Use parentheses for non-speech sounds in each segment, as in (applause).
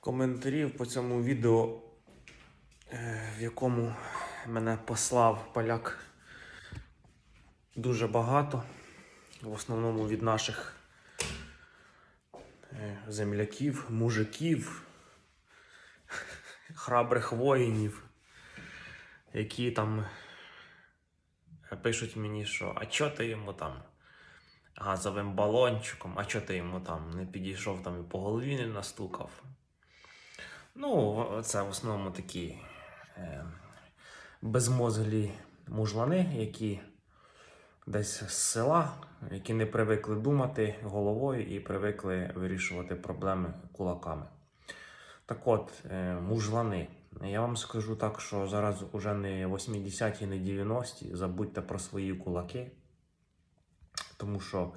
коментарів по цьому відео, е, в якому мене послав поляк дуже багато. В основному від наших е, земляків, мужиків, (laughs) храбрих воїнів, які там е, пишуть мені, що а чо ти йому там газовим балончиком, а чо ти йому там не підійшов там і по голові не настукав. Ну, це в основному такі е, безмозглі мужлани, які десь з села, які не привикли думати головою і привикли вирішувати проблеми кулаками. Так от, е, мужлани. Я вам скажу так, що зараз уже не 80-ті, не 90-ті. Забудьте про свої кулаки, тому що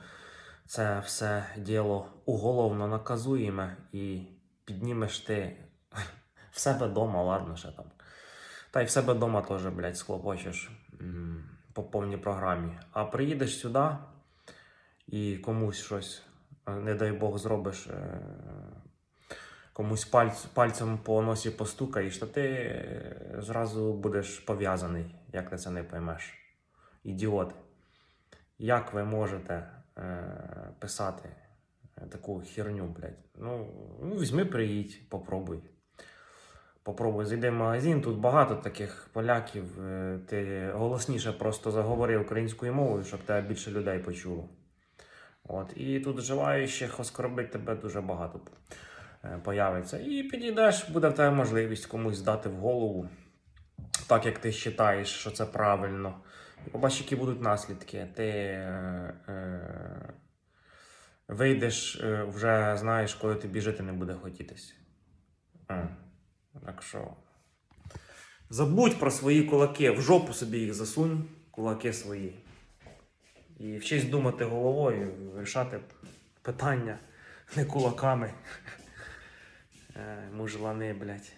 це все діло уголовно наказуєме і піднімеш ти в себе вдома, ладно ще там. Та й в себе вдома теж, блядь, схлопочеш по повній програмі. А приїдеш сюди і комусь щось, е, не дай Бог, зробиш. е, Комусь пальц, пальцем по носі постукаєш, то ти е, зразу будеш пов'язаний, як ти це не поймеш. Ідіот. Як ви можете писати таку херню, блядь? Ну, ну, візьми, приїдь, попробуй. Попробуй, зайди в магазин, тут багато таких поляків. е, Ти голосніше просто заговори українською мовою, щоб тебе більше людей почуло. От, і тут желаючих оскорбити тебе дуже багато е, появиться. І підійдеш, буде в тебе можливість комусь здати в голову, так як ти вважаєш, що це правильно. І побачиш, які будуть наслідки. Ти е, е, вийдеш, е, вже знаєш, коли тобі жити не буде хотітись. Так що. Забудь про свої кулаки, в жопу собі їх засунь, кулаки свої. І вчись думати головою, вирішати питання не кулаками. (laughs) Е, Мужлани, блядь.